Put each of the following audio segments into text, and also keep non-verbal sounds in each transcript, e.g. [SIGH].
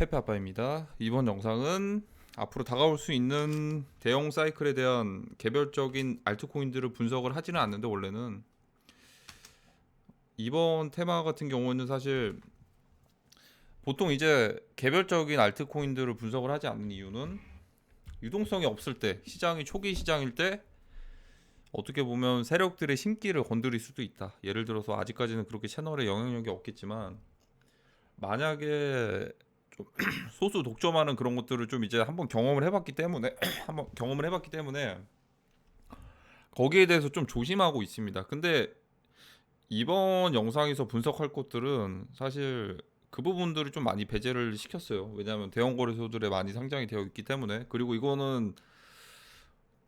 페페 아빠입니다. 이번 영상은 앞으로 다가올 수 있는 대형 사이클에 대한 개별적인 알트코인들을 분석을 하지는 않는데 원래는 이번 테마 같은 경우는 사실 보통 이제 개별적인 알트코인들을 분석을 하지 않는 이유는 유동성이 없을 때 시장이 초기 시장일 때 어떻게 보면 세력들의 심기를 건드릴 수도 있다. 예를 들어서 아직까지는 그렇게 채널에 영향력이 없겠지만 만약에 좀 [CLEARS THROAT] 소수 독점하는 그런 것들을 좀 이제 한번 경험을 해봤기 때문에 [CLEARS THROAT] 한번 경험을 해봤기 때문에 거기에 대해서 좀 조심하고 있습니다. 근데 이번 영상에서 분석할 것들은 사실 그 부분들을 좀 많이 배제를 시켰어요. 왜냐하면 대형 거래소들에 많이 상장이 되어 있기 때문에 그리고 이거는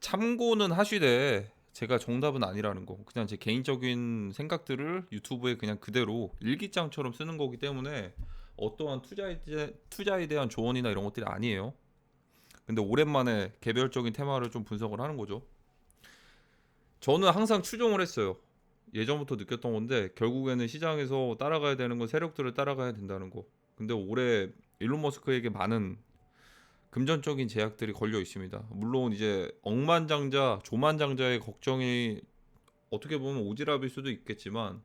참고는 하시되 제가 정답은 아니라는 거 그냥 제 개인적인 생각들을 유튜브에 그냥 그대로 일기장처럼 쓰는 거기 때문에 어떠한 투자에, 대- 투자에 대한 조언이나 이런 것들이 아니에요. 근데 오랜만에 개별적인 테마를 좀 분석을 하는 거죠. 저는 항상 추종을 했어요. 예전부터 느꼈던 건데 결국에는 시장에서 따라가야 되는 건 세력들을 따라가야 된다는 거. 근데 올해 일론 머스크에게 많은 금전적인 제약들이 걸려 있습니다. 물론 이제 억만장자, 조만장자의 걱정이 어떻게 보면 오지랖일 수도 있겠지만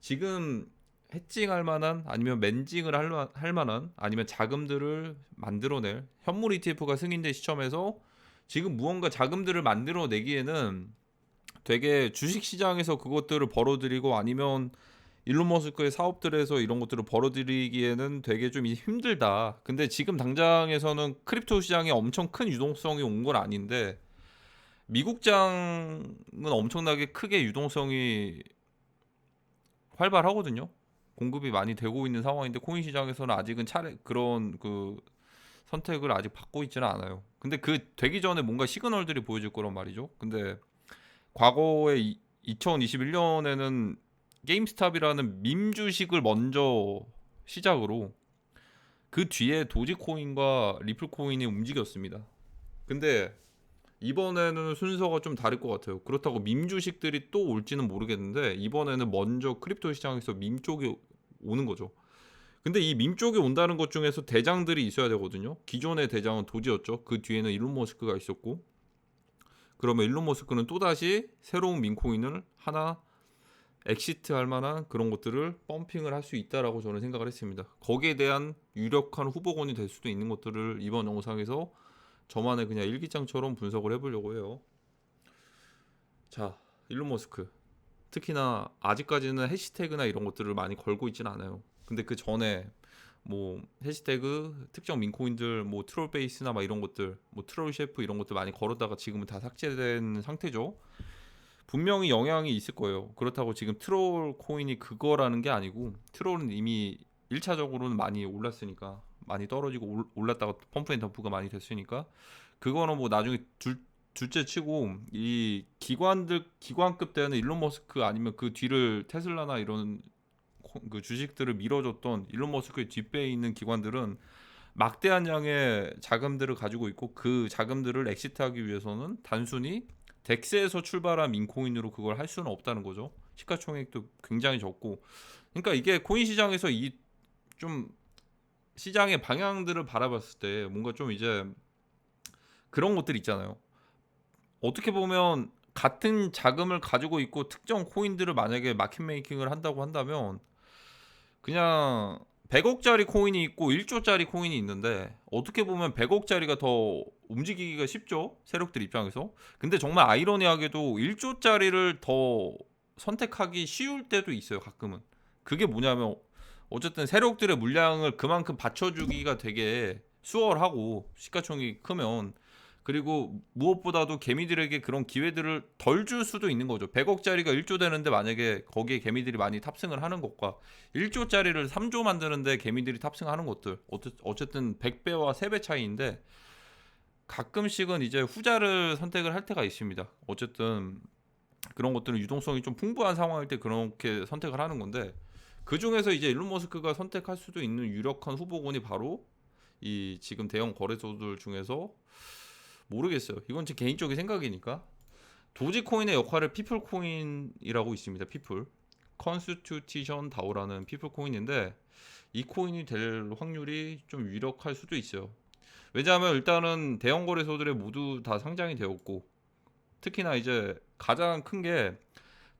지금 해칭할 만한 아니면 맨징을 할, 마- 할 만한 아니면 자금들을 만들어낼 현물 ETF가 승인된 시점에서 지금 무언가 자금들을 만들어내기에는 되게 주식 시장에서 그것들을 벌어들이고 아니면 일론 머스크의 사업들에서 이런 것들을 벌어들이기에는 되게 좀 힘들다. 근데 지금 당장에서는 크립토 시장에 엄청 큰 유동성이 온 건 아닌데 미국장은 엄청나게 크게 유동성이 활발하거든요. 공급이 많이 되고 있는 상황인데 코인 시장에서는 아직은 차례 그런 그 선택을 아직 받고 있지는 않아요. 근데 그 되기 전에 뭔가 시그널들이 보여질 거란 말이죠. 근데 과거에 2021년에는 게임스탑이라는 밈 주식을 먼저 시작으로 그 뒤에 도지코인과 리플코인이 움직였습니다. 근데 이번에는 순서가 좀 다를 것 같아요. 그렇다고 밈 주식들이 또 올지는 모르겠는데 이번에는 먼저 크립토 시장에서 밈 쪽이 오는 거죠. 근데 이밈 쪽이 온다는 것 중에서 대장들이 있어야 되거든요. 기존의 대장은 도지였죠. 그 뒤에는 일론 머스크가 있었고 그러면 일론 머스크는 또다시 새로운 밈코인을 하나 엑시트 할 만한 그런 것들을 펌핑을 할 수 있다라고 저는 생각을 했습니다. 거기에 대한 유력한 후보군이 될 수도 있는 것들을 이번 영상에서 저만의 그냥 일기장처럼 분석을 해보려고 해요. 자, 일론 머스크. 특히나 아직까지는 해시태그나 이런 것들을 많이 걸고 있지는 않아요. 근데 그 전에 뭐 해시태그 특정 민코인들 뭐 트롤 베이스나 막 이런 것들 뭐 트롤 셰프 이런 것들 많이 걸었다가 지금은 다 삭제된 상태죠. 분명히 영향이 있을 거예요. 그렇다고 지금 트롤 코인이 그거라는 게 아니고 트롤은 이미 1차적으로는 많이 올랐으니까 많이 떨어지고 올- 올랐다가 펌프앤덤프가 많이 됐으니까 그거는 뭐 나중에 둘, 둘째 치고 이 기관들 기관급 되는 일론 머스크 아니면 그 뒤를 테슬라나 이런 코- 그 주식들을 밀어줬던 일론 머스크의 뒷배에 있는 기관들은 막대한 양의 자금들을 가지고 있고 그 자금들을 엑시트하기 위해서는 단순히 덱스에서 출발한 민코인으로 그걸 할 수는 없다는 거죠. 시가총액도 굉장히 적고, 그러니까 이게 코인 시장에서 이 좀 시장의 방향들을 바라봤을 때 뭔가 좀 이제 그런 것들 있잖아요. 어떻게 보면 같은 자금을 가지고 있고 특정 코인들을 만약에 마켓 메이킹을 한다고 한다면 그냥 100억짜리 코인이 있고 1조짜리 코인이 있는데 어떻게 보면 100억짜리가 더 움직이기가 쉽죠? 세력들 입장에서. 근데 정말 아이러니하게도 1조짜리를 더 선택하기 쉬울 때도 있어요 가끔은. 그게 뭐냐면 어쨌든 세력들의 물량을 그만큼 받쳐주기가 되게 수월하고 시가총이 크면 그리고 무엇보다도 개미들에게 그런 기회들을 덜 줄 수도 있는 거죠. 100억짜리가 1조 되는데 만약에 거기에 개미들이 많이 탑승을 하는 것과 1조짜리를 3조 만드는데 개미들이 탑승하는 것들 어쨌든 100배와 3배 차이인데 가끔씩은 이제 후자를 선택을 할 때가 있습니다. 어쨌든 그런 것들은 유동성이 좀 풍부한 상황일 때 그렇게 선택을 하는 건데 그 중에서 이제 일론 머스크가 선택할 수도 있는 유력한 후보군이 바로 이 지금 대형 거래소들 중에서 모르겠어요. 이건 제 개인적인 생각이니까 도지코인의 역할을 피플코인이라고 있습니다. 피플 컨스튜티션 다오라는 피플코인인데 이 코인이 될 확률이 좀 유력할 수도 있어요. 왜냐하면 일단은 대형 거래소들에 모두 다 상장이 되었고 특히나 이제 가장 큰 게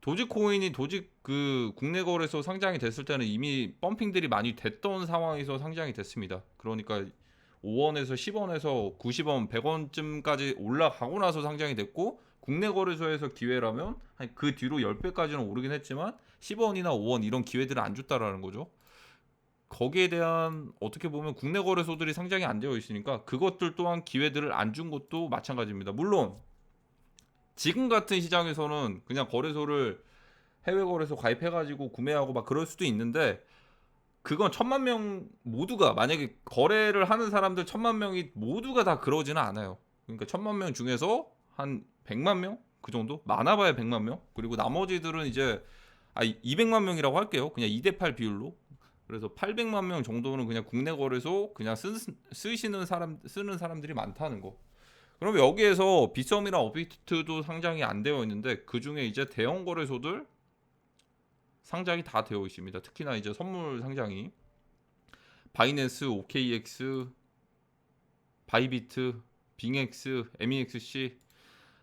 도지코인이 도지 그 국내 거래소 상장이 됐을 때는 이미 펌핑들이 많이 됐던 상황에서 상장이 됐습니다. 그러니까 5원에서 10원에서 90원, 100원쯤까지 올라가고 나서 상장이 됐고 국내 거래소에서 기회라면 한그 뒤로 10배까지는 오르긴 했지만 10원이나 5원 이런 기회들을 안 줬다라는 거죠. 거기에 대한 어떻게 보면 국내 거래소들이 상장이 안 되어 있으니까 그것들 또한 기회들을 안 준 것도 마찬가지입니다. 물론 지금 같은 시장에서는 그냥 거래소를 해외 거래소 가입해가지고 구매하고 막 그럴 수도 있는데 그건 천만 명 모두가 만약에 거래를 하는 사람들 천만 명이 모두가 다 그러지는 않아요. 그러니까 천만 명 중에서 한 100만 명 그 정도 많아봐야 100만 명 그리고 나머지들은 이제 아 200만 명이라고 할게요. 그냥 2대 8 비율로 그래서 800만 명 정도는 그냥 국내 거래소 그냥 쓰, 쓰시는 사람 쓰는 사람들이 많다는 거. 그럼 여기에서 비썸이랑 업비트도 상장이 안 되어 있는데 그 중에 이제 대형 거래소들 상장이 다 되어 있습니다. 특히나 이제 선물 상장이 바이낸스, OKX, 바이비트, 빙엑스, MEXC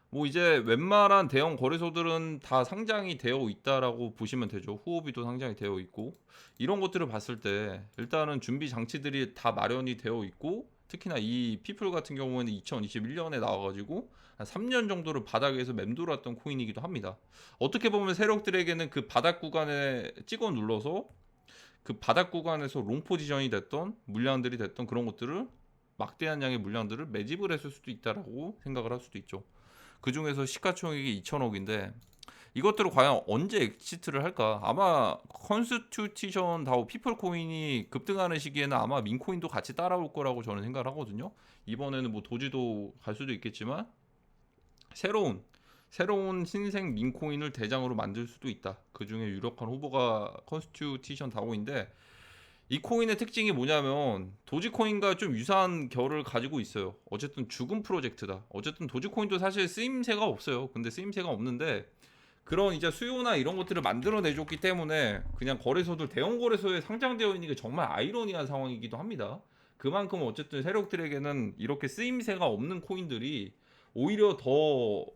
뭐 이제 웬만한 대형 거래소들은 다 상장이 되어 있다라고 보시면 되죠. 후오비도 상장이 되어 있고 이런 것들을 봤을 때 일단은 준비 장치들이 다 마련이 되어 있고 특히나 이 피플 같은 경우에는 2021년에 나와가지고 한 3년 정도를 바닥에서 맴돌았던 코인이기도 합니다. 어떻게 보면 세력들에게는 그 바닥 구간에 찍어 눌러서 그 바닥 구간에서 롱 포지션이 됐던 물량들이 됐던 그런 것들을 막대한 양의 물량들을 매집을 했을 수도 있다라고 생각을 할 수도 있죠. 그 중에서 시가총액이 2천억인데 이것들을 과연 언제 엑시트를 할까? 아마 컨스튜티션 다오 피플 코인이 급등하는 시기에는 아마 민코인도 같이 따라올 거라고 저는 생각을 하거든요. 이번에는 뭐 도지도 갈 수도 있겠지만 새로운 새로운 신생 민코인을 대장으로 만들 수도 있다. 그 중에 유력한 후보가 컨스튜티션 다오인데 이 코인의 특징이 뭐냐면 도지코인과 좀 유사한 결을 가지고 있어요. 어쨌든 죽은 프로젝트다. 어쨌든 도지코인도 사실 쓰임새가 없어요. 근데 쓰임새가 없는데 그런 이제 수요나 이런 것들을 만들어내줬기 때문에 그냥 거래소들 대형 거래소에 상장되어 있는 게 정말 아이러니한 상황이기도 합니다. 그만큼 어쨌든 세력들에게는 이렇게 쓰임새가 없는 코인들이 오히려 더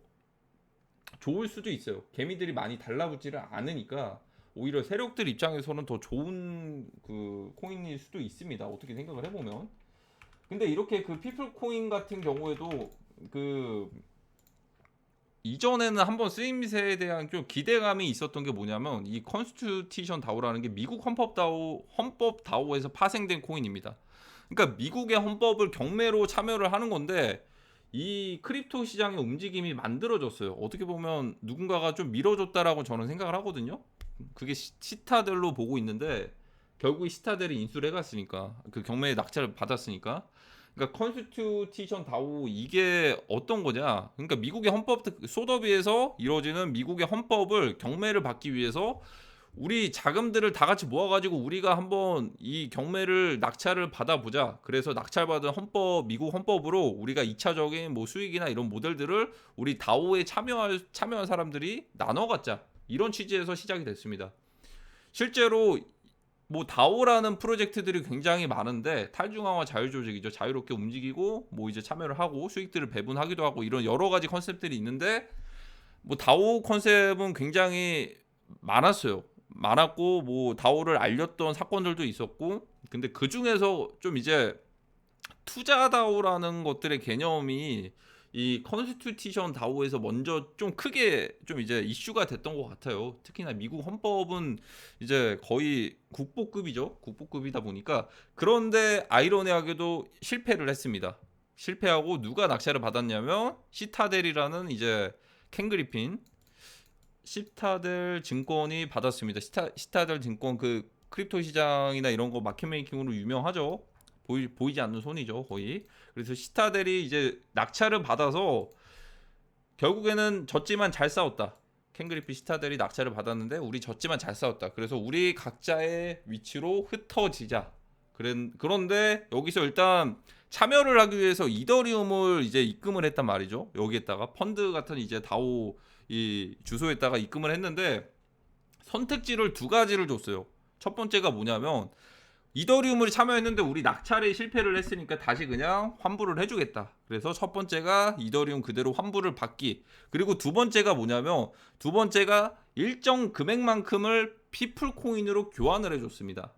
좋을 수도 있어요. 개미들이 많이 달라붙지를 않으니까 오히려 세력들 입장에서는 더 좋은 그 코인일 수도 있습니다. 어떻게 생각을 해보면. 근데 이렇게 그 피플 코인 같은 경우에도 그 이전에는 한번 쓰임새에 대한 좀 기대감이 있었던 게 뭐냐면 이 컨스튜티션 다오라는 게 미국 헌법 다오 헌법 다오에서 파생된 코인입니다. 그러니까 미국의 헌법을 경매로 참여를 하는 건데 이 크립토 시장의 움직임이 만들어졌어요. 어떻게 보면 누군가가 좀 밀어줬다라고 저는 생각을 하거든요. 그게 시, 시타델로 보고 있는데 결국 시타델이 인수를 해갔으니까 그 경매에 낙찰을 받았으니까 그러니까 컨스튜티션 다오 이게 어떤 거냐? 그러니까 미국의 헌법 소더비에서 이루어지는 미국의 헌법을 경매를 받기 위해서 우리 자금들을 다 같이 모아가지고 우리가 한번 이 경매를 낙찰을 받아보자. 그래서 낙찰받은 헌법 미국 헌법으로 우리가 2차적인 뭐 수익이나 이런 모델들을 우리 다오에 참여할 참여한 사람들이 나눠 갖자. 이런 취지에서 시작이 됐습니다. 실제로 뭐 다오라는 프로젝트들이 굉장히 많은데 탈중앙화 자율조직이죠. 자유롭게 움직이고 뭐 이제 참여를 하고 수익들을 배분하기도 하고 이런 여러 가지 컨셉들이 있는데 뭐 다오 컨셉은 굉장히 많았어요. 많았고 뭐 다오를 알렸던 사건들도 있었고 근데 그 중에서 좀 이제 투자 다오라는 것들의 개념이 이 컨스티튜션 다오에서 먼저 좀 크게 좀 이제 이슈가 됐던 것 같아요. 특히나 미국 헌법은 이제 거의 국보급이죠. 국보급이다 보니까 그런데 아이러니하게도 실패를 했습니다. 실패하고 누가 낙찰을 받았냐면 시타델이라는 이제 켄 그리핀 시타델 증권이 받았습니다. 시타, 시타델 증권 그 크립토 시장이나 이런 거 마켓메이킹으로 유명하죠. 보이, 보이지 않는 손이죠 거의. 그래서 시타델이 이제 낙찰을 받아서 결국에는 졌지만 잘 싸웠다. 캥그리피 시타델이 낙찰을 받았는데 우리 졌지만 잘 싸웠다. 그래서 우리 각자의 위치로 흩어지자. 그런 그런데 여기서 일단 참여를 하기 위해서 이더리움을 이제 입금을 했단 말이죠. 여기에다가 펀드 같은 이제 다오 이 주소에다가 입금을 했는데 선택지를 두 가지를 줬어요. 첫 번째가 뭐냐면 이더리움을 참여했는데 우리 낙찰에 실패를 했으니까 다시 그냥 환불을 해주겠다. 그래서 첫 번째가 이더리움 그대로 환불을 받기. 그리고 두 번째가 뭐냐면 두 번째가 일정 금액만큼을 피플 코인으로 교환을 해줬습니다.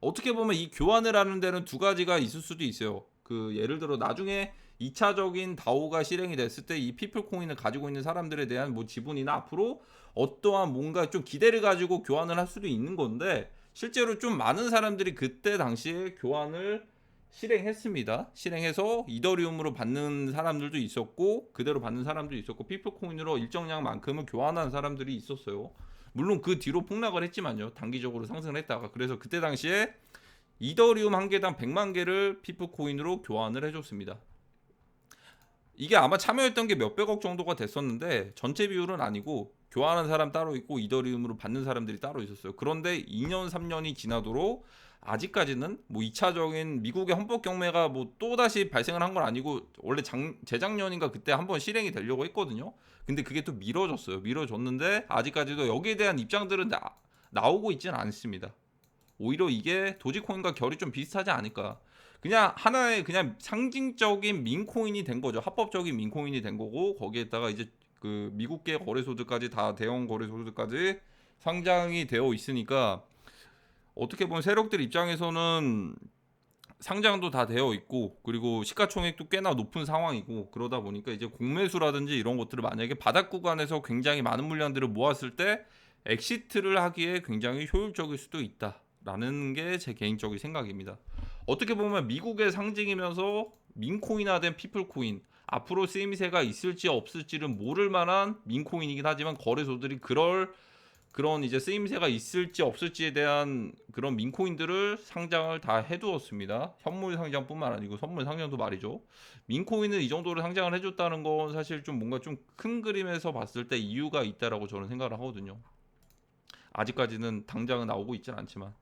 어떻게 보면 이 교환을 하는 데는 두 가지가 있을 수도 있어요. 그 예를 들어 나중에 2차적인 다오가 실행이 됐을 때 이 피플 코인을 가지고 있는 사람들에 대한 뭐 지분이나 앞으로 어떠한 뭔가 좀 기대를 가지고 교환을 할 수도 있는 건데 실제로 좀 많은 사람들이 그때 당시에 교환을 실행했습니다. 실행해서 이더리움으로 받는 사람들도 있었고 그대로 받는 사람도 있었고 피플 코인으로 일정량만큼은 교환한 사람들이 있었어요. 물론 그 뒤로 폭락을 했지만요. 단기적으로 상승을 했다가 그래서 그때 당시에 이더리움 한 개당 100만 개를 피플 코인으로 교환을 해줬습니다. 이게 아마 참여했던 게 몇백억 정도가 됐었는데 전체 비율은 아니고 교환하는 사람 따로 있고 이더리움으로 받는 사람들이 따로 있었어요. 그런데 2년 3년이 지나도록 아직까지는 뭐 2차적인 미국의 헌법 경매가 뭐 또다시 발생을 한 건 아니고 원래 장, 재작년인가 그때 한번 실행이 되려고 했거든요. 근데 그게 또 미뤄졌어요. 미뤄졌는데 아직까지도 여기에 대한 입장들은 나, 나오고 있지는 않습니다. 오히려 이게 도지코인과 결이 좀 비슷하지 않을까. 그냥 하나의 그냥 상징적인 민코인이 된 거죠. 합법적인 민코인이 된 거고 거기에다가 이제 그 미국계 거래소들까지 다 대형 거래소들까지 상장이 되어 있으니까 어떻게 보면 세력들 입장에서는 상장도 다 되어 있고 그리고 시가총액도 꽤나 높은 상황이고 그러다 보니까 이제 공매수라든지 이런 것들을 만약에 바닥 구간에서 굉장히 많은 물량들을 모았을 때 엑시트를 하기에 굉장히 효율적일 수도 있다라는 게 제 개인적인 생각입니다. 어떻게 보면 미국의 상징이면서 민코인화된 피플코인 앞으로 쓰임새가 있을지 없을지는 모를 만한 민코인이긴 하지만 거래소들이 그럴 그런 이제 쓰임새가 있을지 없을지에 대한 그런 민코인들을 상장을 다 해두었습니다. 현물 상장뿐만 아니고 선물 상장도 말이죠. 민코인을 이 정도로 상장을 해줬다는 건 사실 좀 뭔가 좀 큰 그림에서 봤을 때 이유가 있다라고 저는 생각을 하거든요. 아직까지는 당장은 나오고 있지는 않지만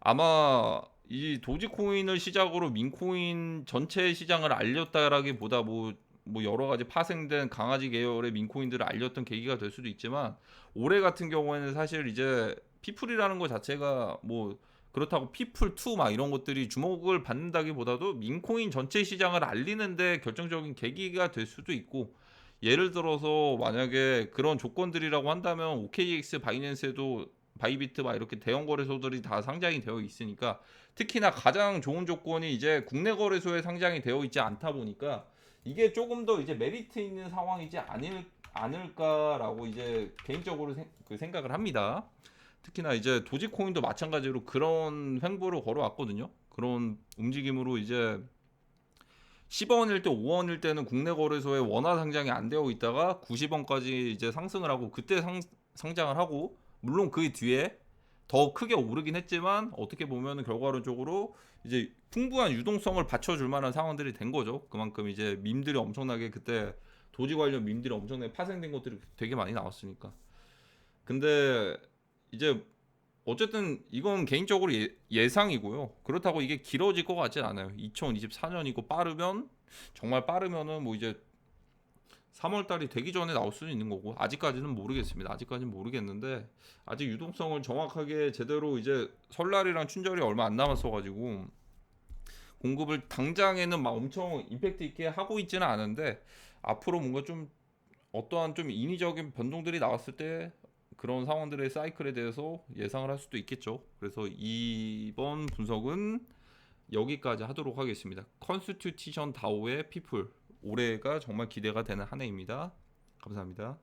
아마 이 도지코인을 시작으로 민코인 전체 시장을 알렸다라기보다 뭐, 뭐 여러 가지 파생된 강아지 계열의 민코인들을 알렸던 계기가 될 수도 있지만 올해 같은 경우에는 사실 이제 피플이라는 것 자체가 뭐 그렇다고 피플 2 막 이런 것들이 주목을 받는다기보다도 민코인 전체 시장을 알리는데 결정적인 계기가 될 수도 있고 예를 들어서 만약에 그런 조건들이라고 한다면 OKX 바이낸스에도 바이비트 막 이렇게 대형 거래소들이 다 상장이 되어 있으니까 특히나 가장 좋은 조건이 이제 국내 거래소에 상장이 되어 있지 않다 보니까 이게 조금 더 이제 메리트 있는 상황이지 않을 않을까라고 이제 개인적으로 생, 그 생각을 합니다. 특히나 이제 도지코인도 마찬가지로 그런 횡보를 걸어왔거든요. 그런 움직임으로 이제 10원일 때 5원일 때는 국내 거래소에 원화 상장이 안 되어 있다가 90원까지 이제 상승을 하고 그때 상, 상장을 하고 물론 그 뒤에 더 크게 오르긴 했지만 어떻게 보면은 결과론적으로 이제 풍부한 유동성을 받쳐줄 만한 상황들이 된 거죠. 그만큼 이제 밈들이 엄청나게 그때 도지 관련 밈들이 엄청나게 파생된 것들이 되게 많이 나왔으니까. 근데 이제 어쨌든 이건 개인적으로 예, 상이고요 그렇다고 이게 길어질 것 같진 않아요. 2024년이고 빠르면 정말 빠르면은 뭐 이제 3월 달이 되기 전에 나올 수는 있는 거고 아직까지는 모르겠습니다. 아직까지는 모르겠는데 아직 유동성을 정확하게 제대로 이제 설날이랑 춘절이 얼마 안 남았어 가지고 공급을 당장에는 막 엄청 임팩트 있게 하고 있지는 않은데 앞으로 뭔가 좀 어떠한 좀 인위적인 변동들이 나왔을 때 그런 상황들의 사이클에 대해서 예상을 할 수도 있겠죠. 그래서 이번 분석은 여기까지 하도록 하겠습니다. 컨스튜티션 다오의 피플 올해가 정말 기대가 되는 한 해입니다. 감사합니다.